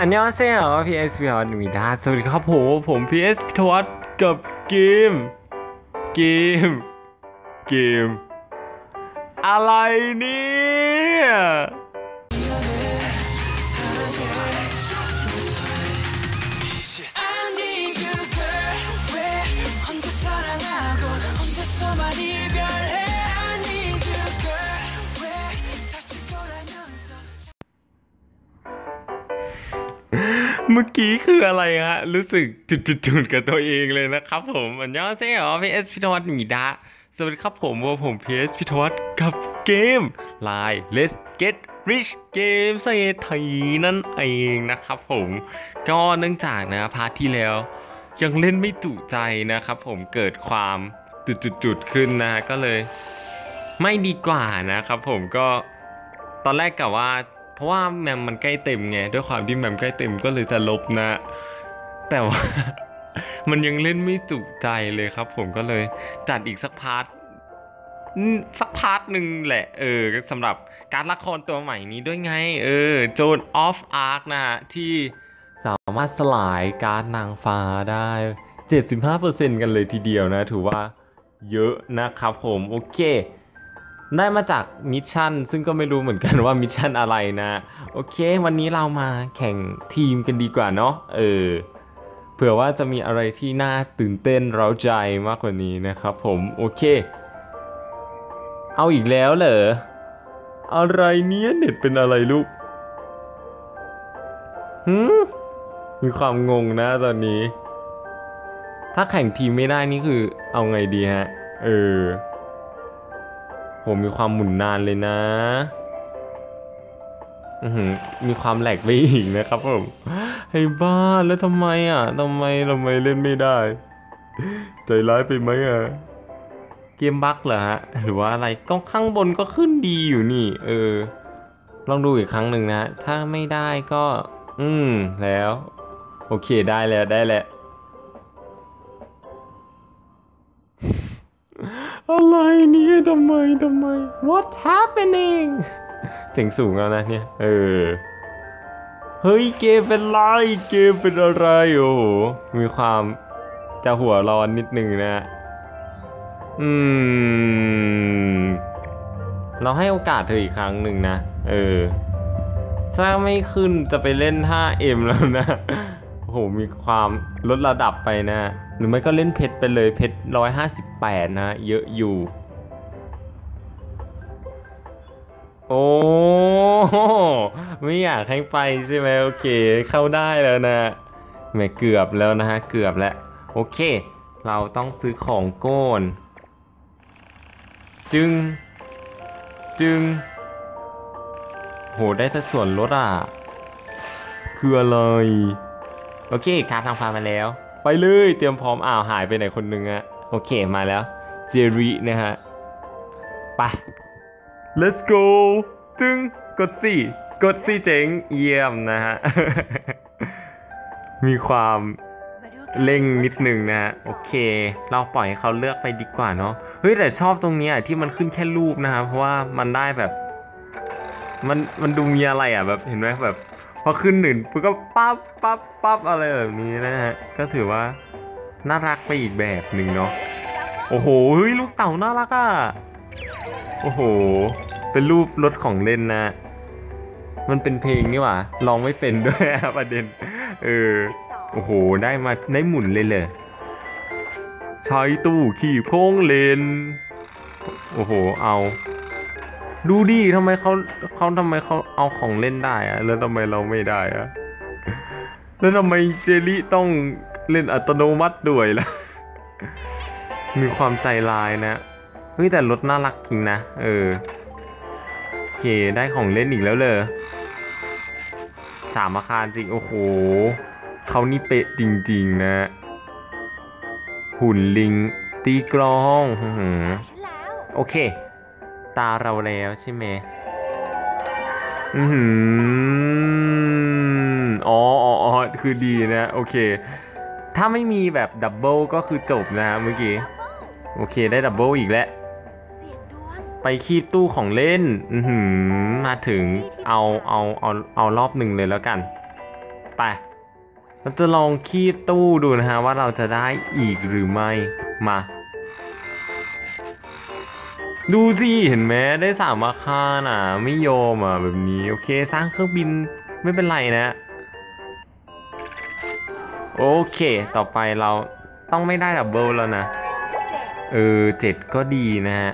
อันยองเซ่เหรอ PS พีทวัตมีดาสวัสดีครับผมผม PS พีทวัตกับเกม เกม เกม อะไรเนี่ย เมื่อกี้คืออะไรฮะ รู้สึกจุดๆกับตัวเองเลยนะครับผมอันยองเซ่เหรอ PS พิทวัตมีดาสวัสดีครับผมว่าผม PS พิทวัตกับเกม Line Let's Get Rich เกมเศรษฐีนั่นเองนะครับผม ก็เนื่องจากนะพาร์ทที่แล้ว ยังเล่นไม่จุใจนะครับผมเกิดความจุดๆขึ้นนะฮะก็เลย ไม่ดีกว่านะครับผมก็ตอนแรกกะว่า เพราะว่าแมมมันใกล้เต็มไงด้วยความที่แมมใกล้เต็มก็เลยจะลบนะ แต่ว่า มันยังเล่นไม่จุใจเลยครับ ผมก็เลยจัดอีกสักพาร์ทสักพาร์ทหนึ่งแหละ เออสำหรับการละครตัวใหม่นี้ด้วยไง เออโจนออฟอาร์คนะฮะที่สามารถสลายการนางฟ้าได้ 75%กันเลยทีเดียวนะ ถือว่าเยอะนะครับผม โอเค ได้มาจากมิชชั่นซึ่งก็ไม่รู้เหมือนกันว่ามิชชั่นอะไรนะ โอเค วันนี้เรามาแข่งทีมกันดีกว่าเนาะเออเผื่อว่าจะมีอะไรที่น่าตื่นเต้นเร้าใจมากกว่านี้นะครับผมโอเค เอาอีกแล้วเหรออะไรเนี้ยเน็ตเป็นอะไรลูกหืมมีความงงนะตอนนี้ ถ้าแข่งทีมไม่ได้นี่คือเอาไงดีฮะ เออ ผมมีความหมุนนานเลยนะมีความแหลกไปอีกนะครับผมไอ้บ้าแล้วทำไมอะทำไมทำไมเล่นไม่ได้ ใจร้ายไปไหมอะ เกมบั๊กเหรอฮะ หรือว่าอะไรก็ข้างบนก็ขึ้นดีอยู่นี่ เออ ลองดูอีกครั้งหนึ่งนะ ถ้าไม่ได้ก็ อืม แล้ว โอเคได้แล้วได้แล้ว อะไรเนี่ยทำไมทำไม What happening เสียงสูงแล้วนะเนี่ย เออ เฮ้ยเกมเป็นไร เกมเป็นอะไรโอ้โห มีความจะหัวร้อนนิดนึงนะอืม เราให้โอกาสเธออีกครั้งหนึ่งนะ เออถ้าไม่ขึ้นจะไปเล่น 5M แล้วนะ โอ้โหมีความลดระดับไปนะ หรือไม่ก็เล่นเพชรไปเลยเพชรร้อยห้าสิบแปดนะ เยอะอยู่ โอ้ไม่อยากให้ไปใช่ไหมโอเค เข้าได้แล้วนะแม่เกือบแล้วนะฮะ เกือบแล้ว โอเค เราต้องซื้อของโก้น จึง จึง โห ได้แต่ส่วนลดอะ คืออะไร โอเคคาร์ดทางพามาแล้ว ไปเลยเตรียมพร้อมอ้าวหายไปไหนคนหนึงอะโอเคมาแล้วเจรินะฮะไป let's go ตึงกดสี่กดสี่เจ๋งเยี่ยมนะฮะ มีความเร่งนิดนึงนะฮะ โอเค เราปล่อยให้เขาเลือกไปดีกว่าเนาะเฮ้ย แต่ชอบตรงเนี้ยที่มันขึ้นแค่รูปนะฮะเพราะว่ามันได้แบบ มันมันดูมีอะไรอะแบบเห็นไหมแบบ พอขึ้นหนึ่งปุ๊บก็ปั๊บปั๊บปั๊บอะไรแบบนี้นะฮะ ก็ถือว่าน่ารักไปอีกแบบหนึ่งเนาะ โอ้โหเฮ้ยลูกเต่าน่ารักอะ โอ้โห เป็นรูปรถของเล่นนะ มันเป็นเพลงนี่หว่าร้องไม่เป็นด้วยประเด็น เออ โอ้โห ได้มาได้หมุนเลยเลยใช้ตู้ขี่โค้งเลน โอ้โห เอา ดูดิทำไมเขาเขาทำไมเขาเอาของเล่นได้อะแล้วทำไมเราไม่ได้อะแล้วทำไมเจลี่ต้องเล่นอัตโนมัติด้วยล่ะ มีความใจลายนะ เฮ้ยแต่รถน่ารักจริงนะ เออ โอเคได้ของเล่นอีกแล้วเลยสามอาคารจริง โอ้โห เขานี่เป๊ะจริงๆนะ หุ่นลิง ตีกลองอื้อหือฉันแล้วโอเค ตาเราแล้วใช่ไหมอือหืออ๋ออ๋อคือดีนะ โอเค ถ้าไม่มีแบบดับเบิลก็คือจบนะฮะเมื่อกี้ โอเคได้ดับเบิลอีกแล้วไปคีบตู้ของเล่น อือหือมาถึงเอาเอาเอาเอารอบหนึ่งเลยแล้วกัน ไป เราจะลองคีบตู้ดูนะฮะว่าเราจะได้อีกหรือไม่ มา ดูสิเห็นไหมได้สามอาคารอะ ไม่ยอมอะแบบนี้ โอเคสร้างเครื่องบินไม่เป็นไรนะ โอเค ต่อไปเราต้องไม่ได้ดับเบิลแล้วนะ เออเจ็ดก็ดีนะฮะ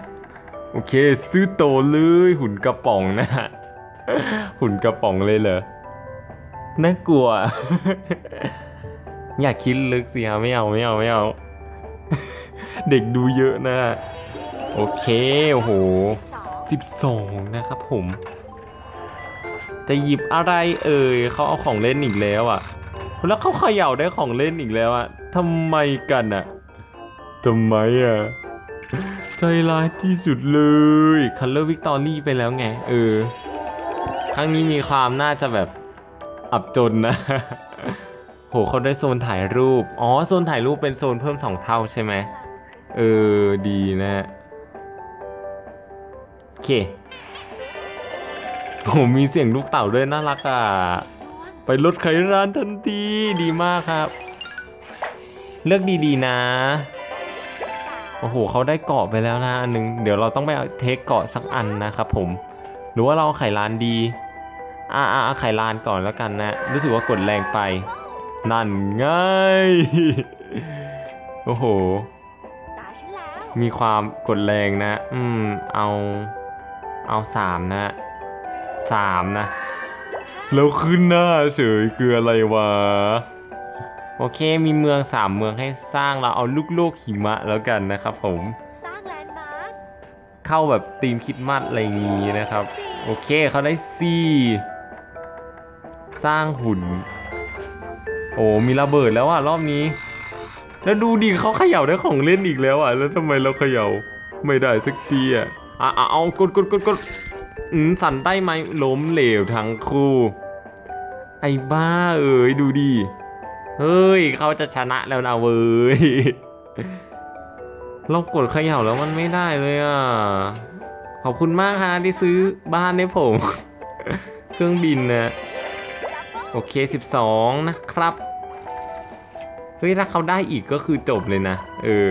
โอเค ซื้อโตเลยหุ่นกระป๋องนะฮะหุ่นกระป๋องเลยเหรอ น่ากลัว อยากคิดลึกสิครับไม่เอาไม่เอาไม่เอา เด็กดูเยอะนะ โอเคโอ้โหสิบสองนะครับผมจะหยิบอะไรเอ่ยเขาเอาของเล่นอีกแล้วอะ แล้วเขาเขย่าได้ของเล่นอีกแล้วอะทำไมกันอะทำไมอะใจร้ายที่สุดเลยคัลเลอร์วิกตอรี่ไปแล้วไง เออ ครั้งนี้มีความน่าจะแบบอับจนนะ โหเขาได้โซนถ่ายรูป อ๋อ โซนถ่ายรูปเป็นโซนเพิ่มสองเท่าใช่ไหม เออ ดีนะ เคโหมีเสียงลูกเต่าด้วยน่ารักอะ ไปรถไขร้านทันทีดีมากครับ เลือกดีๆนะ โอ้โหเขาได้เกาะไปแล้วนะอันหนึ่งเดี๋ยวเราต้องไปเทคเกาะสักอันนะครับผม หรือว่าเราเอาไข่ลานดีอ่าอ่าเอาไข่ลานก่อนแล้วกันนะ รู้สึกว่ากดแรงไป นั่นง่ายโอ้โห มีความกดแรงนะ อืม เอา เอาสามนะสามนะ แล้วขึ้นหน้าเฉยคืออะไรวะ โอเคมีเมืองสามเมืองให้สร้างเราเอาลูกโลกหิมะแล้วกันนะครับผม สร้างแลนด์มาร์คเข้าแบบธีมคิดมัดอะไรอย่างงี้นะครับ โอเคเขาได้สี่สร้างหุ่น โอ้มีระเบิดแล้วอะรอบนี้ แล้วดูดิเขาเขย่าได้ของเล่นอีกแล้วอะแล้วทำไมเราเขย่าไม่ได้สักทีอะ อะเอากดกดกดกดอืมสั่นได้ไหมล้มเหลวทั้งคู่ ไอ้บ้าเอ้ยดูดิเฮ้ยเขาจะชนะแล้วนะเว้ยเรากดเขย่าแล้วมันไม่ได้เลยอะขอบคุณมากฮะที่ซื้อบ้านให้ผม เครื่องบินนะโอเค 12 นะครับ เฮ้ย ถ้าเขาได้อีกก็คือจบเลยนะ เออ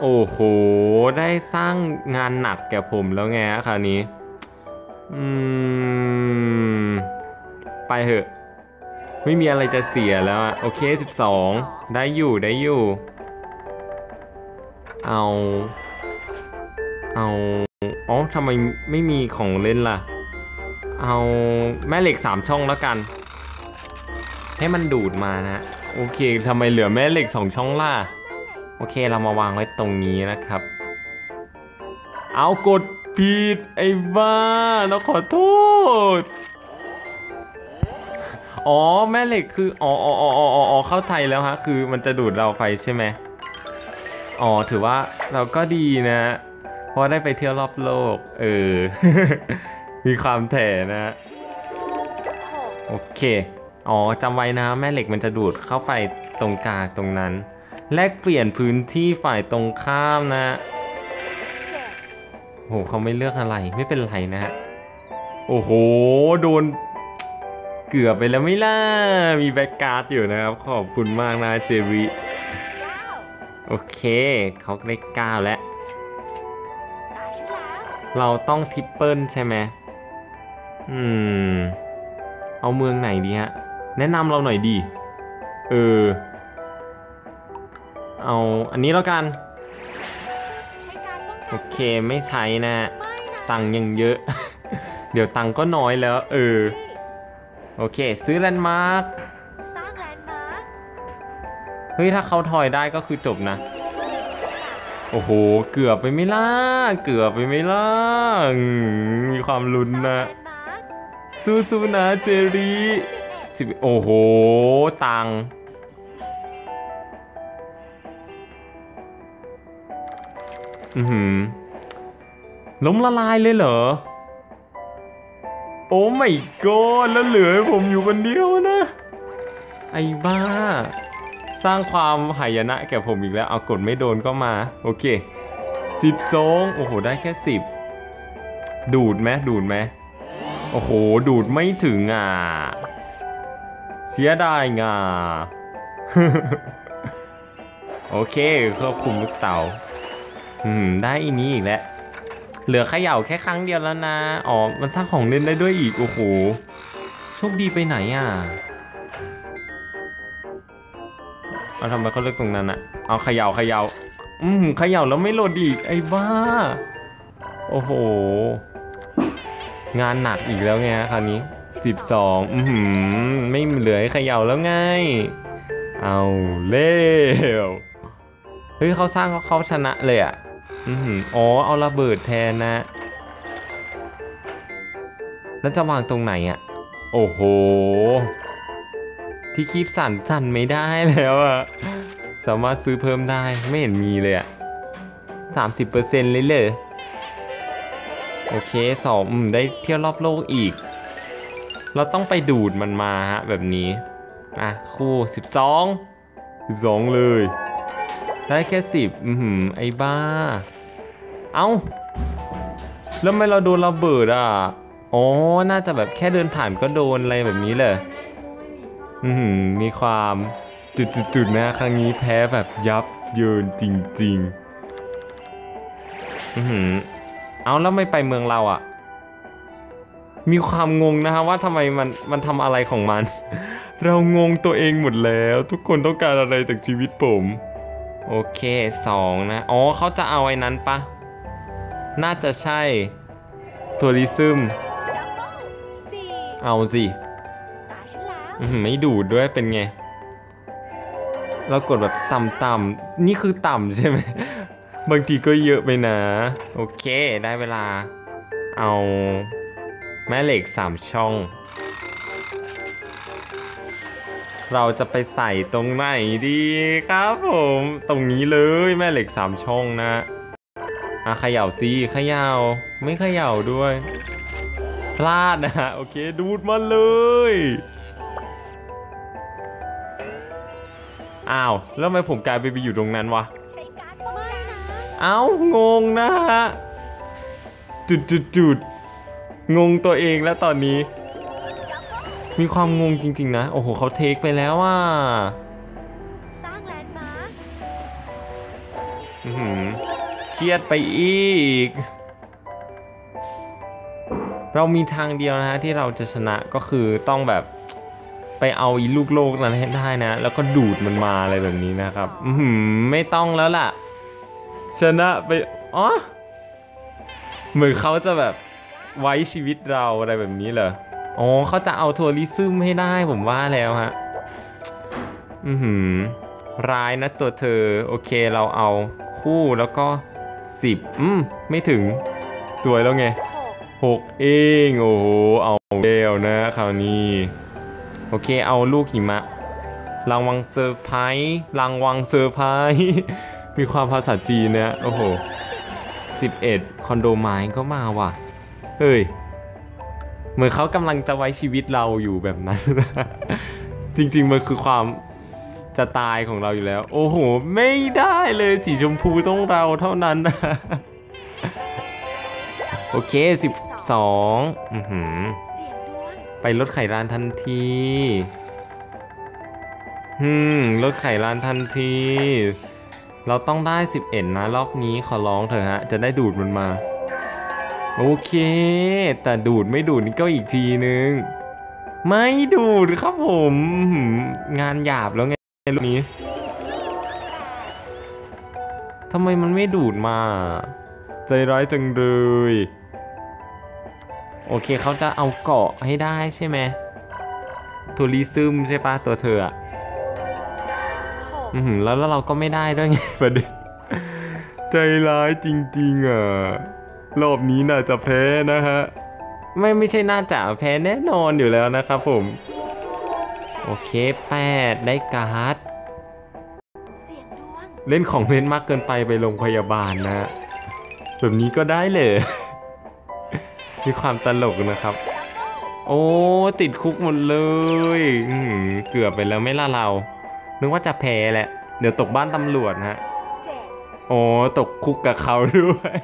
โอ้โห ได้สร้างงานหนักแก่ผมแล้วไงคราวนี้ อืม ไปเถอะ ไม่มีอะไรจะเสียแล้วอะโอเค 12 ได้อยู่ได้อยู่ เอา เอาอ๋อทำไมไม่มีของเล่นล่ะ เอาแม่เหล็กสามช่องแล้วกัน ให้มันดูดมานะ โอเคทำไมเหลือแม่เหล็กสองช่องล่ะ อเคเรามาวางไว้ตรงนี้นะครับ เอากดผิดไอ้บ้าเราขอโทษ อ๋อแม่เหล็กคืออ๋ออ๋ออ๋ออ๋ออ๋อเข้าใจแล้วฮะ คือมันจะดูดเราไปใช่ไหมอ๋อถือว่าเราก็ดีนะ เพราะได้ไปเที่ยวรอบโลก เออ มีความแถนะ โอเค อ๋อจำไว้นะ แม่เหล็กมันจะดูดเข้าไปตรงกลางตรงนั้น แลกเปลี่ยนพื้นที่ฝ่ายตรงข้ามนะเจ็ดโหเขาไม่เลือกอะไรไม่เป็นไรนะฮะโอ้โห โดนเกือบไปแล้วไม่ล่ะ มีแบ็กการ์ดอยู่นะครับ ขอบคุณมากนะเจวิโอเค เขาได้เก้าแล้วตาฉันแล้วเราต้องทริปเปิลใช่ไหมอืม เอาเมืองไหนดีฮะ แนะนำเราหน่อยดี เออ เอาอันนี้แล้วกันใช้การป้องโอกันเคไม่ใช้นะไม่นะตังค์ยังเยอะ เดี๋ยวตังค์ก็น้อยแล้วเออ โอเค ซื้อแลนด์มาร์คสร้างแลนด์มาร์คเฮ้ย ถ้าเขาทอยได้ก็คือจบนะ โอ้โห เกือบไปไม่ล่ะเกือบไปไม่ล่ะอืมมีความลุ้นสร้างนะแลนด์มาร์คสู้ๆนะเจรีสิบโอ้โห ตัง อือหือล้มละลายเลยเหรอ โอ้ไม่กอแล้วเหลือผมอยู่คนเดียวนะ ไอ้บ้า สร้างความหายนะแก่ผมอีกแล้ว เอากดไม่โดนก็มา โอเคสิบสองโอ้โห ได้แค่สิบดูดไหมดูดไหมโอ้โห ดูดไม่ถึงอะ เสียดายง่ะ โอเคควบคุมลูกเต๋า อืมได้อีนี้อีกแล้วเหลือเขย่าแค่ครั้งเดียวแล้วนะอ๋อมันสร้างของเล่นได้ด้วยอีกโอ้โหโชคดีไปไหนอะเอาทำไมเขาเลือกตรงนั้นอะเอาเขย่าเขย่าอืมเขย่าแล้วไม่โหลดอีกไอ้บ้า โอ้โห งานหนักอีกแล้วไงคราวนี้สิบสองอือหือไม่เหลือให้เขย่าแล้วไง เอาเร็วเฮ้ยเขาสร้างเขาเขาชนะเลยอะ อืมอ๋อเอาระเบิดแทนนะ แล้วจะวางตรงไหนอะโอ้โห ที่คีบสั่นสั่นไม่ได้แล้วอะสามารถซื้อเพิ่มได้ไม่เห็นมีเลยอะสามสิบเปอร์เซ็นต์เลยเลยโอเคสองได้เที่ยวรอบโลกอีก เราต้องไปดูดมันมาฮะแบบนี้ อะ คู่สิบสองสิบสองเลย ได้แค่สิบอือหือไอ้บ้า เอ้า แล้วทำไมเราโดนระเบิดอะ อ๋อ น่าจะแบบแค่เดินผ่านก็โดนอะไรแบบนี้เลยอือหือมีความจุดๆๆนะครั้งนี้แพ้แบบยับเยินจริงๆ อือหือเอาแล้วไม่ไปเมืองเราอะ่ะ มีความงงนะฮะว่าทำไมมันมันทำอะไรของมัน เรางงตัวเองหมดแล้ว ทุกคนต้องการอะไรจากชีวิตผม โอเคสองนะ อ๋อเขาจะเอาไอ้นั้นปะ น่าจะใช่ทัวริซึมดับเบิ้ลสี่เอาสิตาฉันแล้วอื้อหือไม่ดูดด้วยเป็นไง เรากดแบบต่ำๆนี่คือต่ำใช่ไหม บางทีก็เยอะไปนะ โอเคได้เวลา เอาแม่เหล็กสามช่อง เราจะไปใส่ตรงไหนดีครับผม ตรงนี้เลยแม่เหล็กสามช่องนะ อะเขย่าสิเขย่าไม่เขย่าด้วย พลาดนะฮะโอเคดูดมาเลยอ้าวแล้วทำไมผมกลายไปไปอยู่ตรงนั้นวะใช้การป้องกันนะเอ้างงนะฮะจุดจุดจุดงงตัวเองแล้วตอนนี้ดับเบิ้ลมีความงงจริงๆนะ โอ้โหเขาเทคไปแล้วอะ เครียดไปอีก เรามีทางเดียวนะฮะที่เราจะชนะก็คือต้องแบบไปเอาอีลูกโลกนั้นให้ได้นะ แล้วก็ดูดมันมาอะไรแบบนี้นะครับ อือหือไม่ต้องแล้วล่ะ ชนะไปอ๋อเหมือนเขาจะแบบไว้ชีวิตเราอะไรแบบนี้เหรออ๋อเขาจะเอาทัวริซึมให้ได้ผมว่าแล้วฮะ อือหือ ร้ายนะตัวเธอ โอเคเราเอาคู่แล้วก็ สิบอืม ไม่ถึง สวยแล้วไงหกหกเอง โอ้โห เอาเร็วนะคราวนี้ โอเค เอาลูกหิมะ รางวังเซอร์ไพรส์ รางวังเซอร์ไพรส์ มีความภาษาจีนนะ โอ้โห 11 คอนโดไม้ก็มาว่ะ เฮ้ย เหมือนเขากำลังจะไว้ชีวิตเราอยู่แบบนั้น จริง ๆ มันคือความ จะตายของเราอยู่แล้ว โอ้โห ไม่ได้เลยสีชมพูต้องเราเท่านั้น โอเค 12อือหือเสียงไปรถไข่ร้านทันทีอืมรถไข่ร้านทันที เราต้องได้ 11 นะรอบนี้ขอร้องเถอะฮะ จะได้ดูดมันมา โอเค แต่ดูดไม่ดูดนี่ก็อีกทีนึง ไม่ดูดครับผม งานหยาบแล้วไง รอบนี้ทำไมมันไม่ดูดมา ใจร้ายจังเลย โอเคเขาจะเอาเกาะให้ได้ใช่ไหมทัวริซึมใช่ปะตัวเธออะหกอือหือแล้วแล้วเราก็ไม่ได้ด้วยไงประเด็นใจร้ายจริง ๆอะรอบนี้น่าจะแพ้นะฮะ ไม่ไม่ใช่น่าจะแพ้แน่นอนอยู่แล้วนะครับผม โอเคแปดได้การ์ดเสียงดวงเล่นของเล่นมากเกินไปไปโรงพยาบาลนะแบบนี้ก็ได้เลยมีความตลกนะครับ โอ้ติดคุกหมดเลยอื้อหือเกือบไปแล้วไม่ล่ะเรา นึกว่าจะแพ้แหละ เดี๋ยวตกบ้านตำรวจฮะเจ็ดโอ้ตกคุกกับเขาด้วย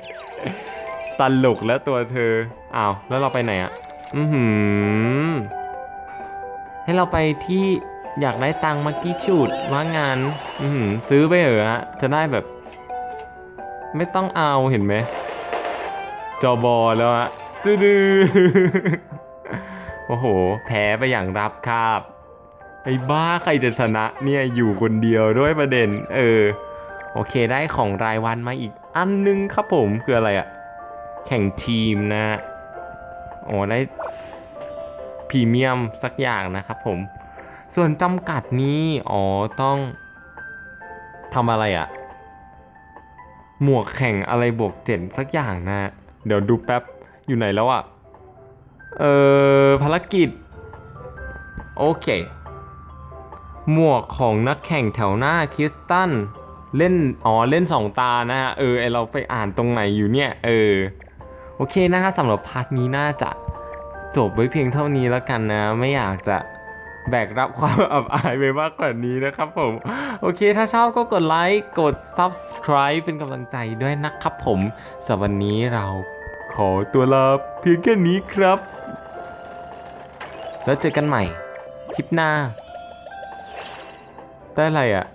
ตลกแล้วตัวเธออ้าวแล้วเราไปไหนอะอือหือ ให้เราไปที่อยากได้ตังค์มากี้ชูดว่างาน อืซื้อไปเหรอะฮะจะได้แบบ ไม่ต้องเอาเห็นไหมจอบอแล้วอะดื้อโอ้โห แพ้ไปอย่างรับคาบไอ้บ้าใครจะชนะเนี่ยอยู่คนเดียวด้วยประเด็น เออ โอเคได้ของรายวันมาอีกอันนึงครับผมคืออะไรอะแข่งทีมนะโอ้ได้ พรีเมียมสักอย่างนะครับผม ส่วนจำกัดนี้ อ๋อ ต้องทำอะไรอะหมวกแข่งอะไรบวกเจ็ดสักอย่างนะ เดี๋ยวดูแป๊บ อยู่ไหนแล้วอะเออภารกิจ โอเค หมวกของนักแข่งแถวหน้าคริสตันเล่น อ๋อ เล่นสองตานะฮะ เออ ไอเราไปอ่านตรงไหนอยู่เนี่ย เออ โอเคนะฮะสำหรับพาร์ทนี้น่าจะ จบไว้เพียงเท่านี้แล้วกันนะ ไม่อยากจะแบกรับความอับอายไปมากกว่านี้นะครับผม โอเค ถ้าชอบก็กดไลค์ กด subscribe เป็นกำลังใจด้วยนะครับผมสำหรับวันนี้เราขอตัวลาเพียงแค่นี้ครับ แล้วเจอกันใหม่คลิปหน้า ได้อะไรอะ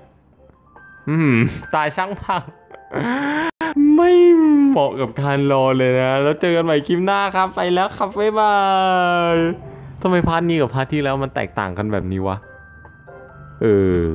อืม ตายช่างพัง ไม่เหมาะกับการรอเลยนะ แล้วเจอกันใหม่คลิปหน้าครับ ไปแล้วครับบ๊ายบายทำไมพาร์ทนี้กับพาร์ทที่แล้วมันแตกต่างกันแบบนี้วะ เออ